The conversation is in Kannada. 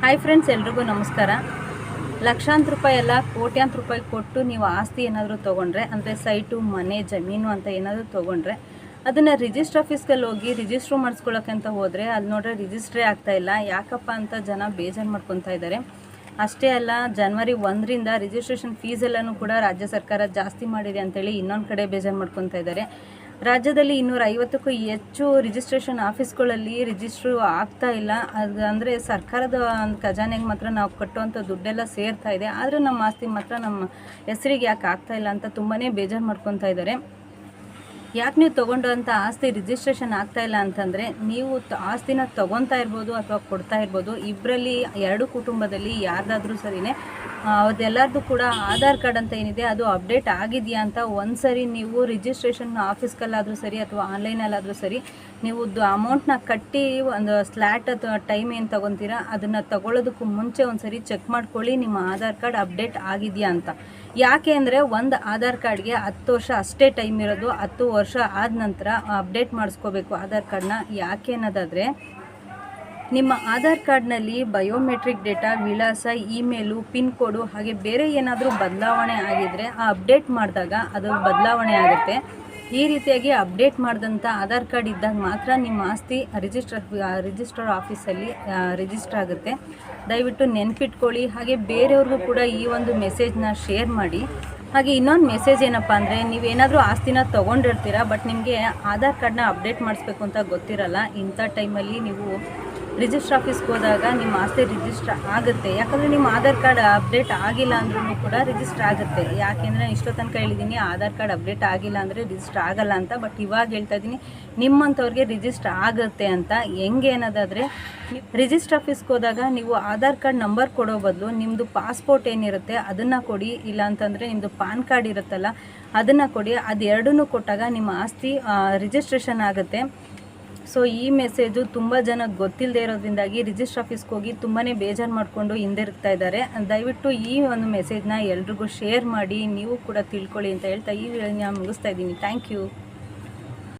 ಹಾಯ್ ಫ್ರೆಂಡ್ಸ್ ಎಲ್ರಿಗೂ ನಮಸ್ಕಾರ. ಲಕ್ಷಾಂತರ ರೂಪಾಯಿ ಎಲ್ಲ ಕೋಟ್ಯಾಂತರ ರೂಪಾಯಿ ಕೊಟ್ಟು ನೀವು ಆಸ್ತಿ ಏನಾದರೂ ತೊಗೊಂಡ್ರೆ, ಅಂದರೆ ಸೈಟು, ಮನೆ, ಜಮೀನು ಅಂತ ಏನಾದರೂ ತೊಗೊಂಡ್ರೆ, ಅದನ್ನು ರಿಜಿಸ್ಟ್ರ್ ಆಫೀಸ್ಗಲ್ಲಿ ಹೋಗಿ ರಿಜಿಸ್ಟ್ರ್ ಮಾಡಿಸ್ಕೊಳ್ಳೋಕೆ ಅಂತ ಹೋದರೆ ಅಲ್ಲಿ ನೋಡ್ರೆ ರಿಜಿಸ್ಟ್ರೇ ಆಗ್ತಾಯಿಲ್ಲ ಯಾಕಪ್ಪ ಅಂತ ಜನ ಬೇಜಾರು ಮಾಡ್ಕೊತಾ ಇದ್ದಾರೆ. ಅಷ್ಟೇ ಅಲ್ಲ ಜನವರಿ ಒಂದರಿಂದ ರಿಜಿಸ್ಟ್ರೇಷನ್ ಫೀಸ್ ಎಲ್ಲನೂ ಕೂಡ ರಾಜ್ಯ ಸರ್ಕಾರ ಜಾಸ್ತಿ ಮಾಡಿದೆ ಅಂತೇಳಿ ಇನ್ನೊಂದು ಕಡೆ ಬೇಜಾರು ಮಾಡ್ಕೊತಾ ಇದ್ದಾರೆ. ರಾಜ್ಯದಲ್ಲಿ ಇನ್ನೂರ ಐವತ್ತಕ್ಕೂ ಹೆಚ್ಚು ರಿಜಿಸ್ಟ್ರೇಷನ್ ಆಫೀಸ್ಗಳಲ್ಲಿ ರಿಜಿಸ್ಟ್ರು ಆಗ್ತಾ ಇಲ್ಲ. ಅದು ಅಂದರೆ ಸರ್ಕಾರದ ಒಂದು ಖಜಾನೆಗೆ ಮಾತ್ರ ನಾವು ಕಟ್ಟುವಂಥ ದುಡ್ಡೆಲ್ಲ ಸೇರ್ತಾ ಇದೆ. ಆದರೆ ನಮ್ಮ ಆಸ್ತಿ ಮಾತ್ರ ನಮ್ಮ ಹೆಸರಿಗೆ ಯಾಕೆ ಆಗ್ತಾ ಇಲ್ಲ ಅಂತ ತುಂಬಾ ಬೇಜಾರು ಮಾಡ್ಕೊತಾ ಇದ್ದಾರೆ. ಯಾಕೆ ನೀವು ತೊಗೊಂಡಂಥ ಆಸ್ತಿ ರಿಜಿಸ್ಟ್ರೇಷನ್ ಆಗ್ತಾ ಇಲ್ಲ ಅಂತಂದರೆ, ನೀವು ಆಸ್ತಿನ ತೊಗೊತಾ ಇರ್ಬೋದು ಅಥವಾ ಕೊಡ್ತಾ ಇರ್ಬೋದು ಇಬ್ಬರಲ್ಲಿ ಎರಡು ಕುಟುಂಬದಲ್ಲಿ ಯಾರ್ದಾದ್ರೂ ಸರಿನೇ ಅದೆಲ್ಲರದು ಕೂಡ ಆಧಾರ್ ಕಾರ್ಡ್ ಅಂತ ಏನಿದೆ, ಅದು ಅಪ್ಡೇಟ್ ಆಗಿದೆಯಾ ಅಂತ ಒಂದು ಸರಿ ನೀವು ರಿಜಿಸ್ಟ್ರೇಷನ್ ಆಫೀಸ್ಗಲ್ಲಾದರೂ ಸರಿ ಅಥವಾ ಆನ್ಲೈನಲ್ಲಾದರೂ ಸರಿ ನೀವು ಅಮೌಂಟ್ನ ಕಟ್ಟಿ ಒಂದು ಸ್ಲ್ಯಾಟ್ ಅಥವಾ ಟೈಮ್ ಏನು ತೊಗೊತೀರಾ, ಅದನ್ನು ತಗೊಳ್ಳೋದಕ್ಕೂ ಮುಂಚೆ ಒಂದು ಸರಿ ಚೆಕ್ ಮಾಡ್ಕೊಳ್ಳಿ, ನಿಮ್ಮ ಆಧಾರ್ ಕಾರ್ಡ್ ಅಪ್ಡೇಟ್ ಆಗಿದೆಯಾ ಅಂತ. ಯಾಕೆ ಅಂದರೆ ಒಂದು ಆಧಾರ್ ಕಾರ್ಡ್ಗೆ ಹತ್ತು ವರ್ಷ ಅಷ್ಟೇ ಟೈಮ್ ಇರೋದು, ಹತ್ತು ವರ್ಷ ಆದ ನಂತರ ಅಪ್ಡೇಟ್ ಮಾಡಿಸ್ಕೋಬೇಕು ಆಧಾರ್ ಕಾರ್ಡ್ನ. ಯಾಕೆ ಅನ್ನೋದಾದರೆ ನಿಮ್ಮ ಆಧಾರ್ ಕಾರ್ಡ್ನಲ್ಲಿ ಬಯೋಮೆಟ್ರಿಕ್ ಡೇಟಾ ವಿಳಾಸ, ಇಮೇಲು, ಪಿನ್ ಕೋಡು ಹಾಗೆ ಬೇರೆ ಏನಾದರೂ ಬದಲಾವಣೆ ಆಗಿದ್ದರೆ ಆ ಅಪ್ಡೇಟ್ ಮಾಡಿದಾಗ ಅದು ಬದಲಾವಣೆ ಆಗುತ್ತೆ. ಈ ರೀತಿಯಾಗಿ ಅಪ್ಡೇಟ್ ಮಾಡಿದಂಥ ಆಧಾರ್ ಕಾರ್ಡ್ ಇದ್ದಾಗ ಮಾತ್ರ ನಿಮ್ಮ ಆಸ್ತಿ ರಿಜಿಸ್ಟರ್ ರಿಜಿಸ್ಟರ್ ಆಫೀಸಲ್ಲಿ ರಿಜಿಸ್ಟರ್ ಆಗುತ್ತೆ. ದಯವಿಟ್ಟು ನೆನ್ಪಿಟ್ಕೊಳ್ಳಿ. ಹಾಗೆ ಬೇರೆಯವ್ರಿಗೂ ಕೂಡ ಈ ಒಂದು ಮೆಸೇಜ್ನ ಶೇರ್ ಮಾಡಿ. ಹಾಗೆ ಇನ್ನೊಂದು ಮೆಸೇಜ್ ಏನಪ್ಪ ಅಂದರೆ, ನೀವೇನಾದರೂ ಆಸ್ತಿನ ತೊಗೊಂಡಿರ್ತೀರ, ಬಟ್ ನಿಮಗೆ ಆಧಾರ್ ಕಾರ್ಡ್ನ ಅಪ್ಡೇಟ್ ಮಾಡಿಸ್ಬೇಕು ಅಂತ ಗೊತ್ತಿರಲ್ಲ, ಇಂಥ ಟೈಮಲ್ಲಿ ನೀವು ರಿಜಿಸ್ಟರ್ ಆಫೀಸ್ಗೆ ಹೋದಾಗ ನಿಮ್ಮ ಆಸ್ತಿ ರಿಜಿಸ್ಟರ್ ಆಗುತ್ತೆ. ಯಾಕಂದರೆ ನಿಮ್ಮ ಆಧಾರ್ ಕಾರ್ಡ್ ಅಪ್ಡೇಟ್ ಆಗಿಲ್ಲ ಅಂದ್ರೂ ಕೂಡ ರಿಜಿಸ್ಟರ್ ಆಗುತ್ತೆ. ಯಾಕೆಂದರೆ ಇಷ್ಟೋ ತನಕ ಹೇಳಿದ್ದೀನಿ, ಆಧಾರ್ ಕಾರ್ಡ್ ಅಪ್ಡೇಟ್ ಆಗಿಲ್ಲ ಅಂದರೆ ರಿಜಿಸ್ಟರ್ ಆಗಲ್ಲ ಅಂತ. ಬಟ್ ಇವಾಗ ಹೇಳ್ತಾ ಇದ್ದೀನಿ, ನಿಮ್ಮಂಥವ್ರಿಗೆ ರಿಜಿಸ್ಟರ್ ಆಗುತ್ತೆ ಅಂತ. ಹೆಂಗೆ ಅನ್ನೋದಾದರೆ, ರಿಜಿಸ್ಟರ್ ಆಫೀಸ್ಗೆ ಹೋದಾಗ ನೀವು ಆಧಾರ್ ಕಾರ್ಡ್ ನಂಬರ್ ಕೊಡೋ ಬದಲು ನಿಮ್ಮದು ಪಾಸ್ಪೋರ್ಟ್ ಏನಿರುತ್ತೆ ಅದನ್ನು ಕೊಡಿ. ಇಲ್ಲ ಅಂತಂದರೆ ನಿಮ್ಮದು ಪಾನ್ ಕಾರ್ಡ್ ಇರುತ್ತಲ್ಲ, ಅದನ್ನು ಕೊಡಿ. ಅದೆರಡನ್ನೂ ಕೊಟ್ಟಾಗ ನಿಮ್ಮ ಆಸ್ತಿ ರಿಜಿಸ್ಟ್ರೇಷನ್ ಆಗುತ್ತೆ. ಸೊ ಈ ಮೆಸೇಜು ತುಂಬ ಜನಕ್ಕೆ ಗೊತ್ತಿಲ್ಲದೆ ಇರೋದ್ರಿಂದಾಗಿ ರಿಜಿಸ್ಟರ್ ಆಫೀಸ್ಗೆ ಹೋಗಿ ತುಂಬಾ ಬೇಜಾರು ಮಾಡಿಕೊಂಡು ಹಿಂದಿರುಗ್ತಾ ಇದ್ದಾರೆ. ದಯವಿಟ್ಟು ಈ ಒಂದು ಮೆಸೇಜ್ನ ಎಲ್ರಿಗೂ ಶೇರ್ ಮಾಡಿ, ನೀವು ಕೂಡ ತಿಳ್ಕೊಳ್ಳಿ ಅಂತ ಹೇಳ್ತಾ ಈ ವಿಡಿಯೋನ ಮುಗಿಸ್ತಾ ಇದ್ದೀನಿ. Thank you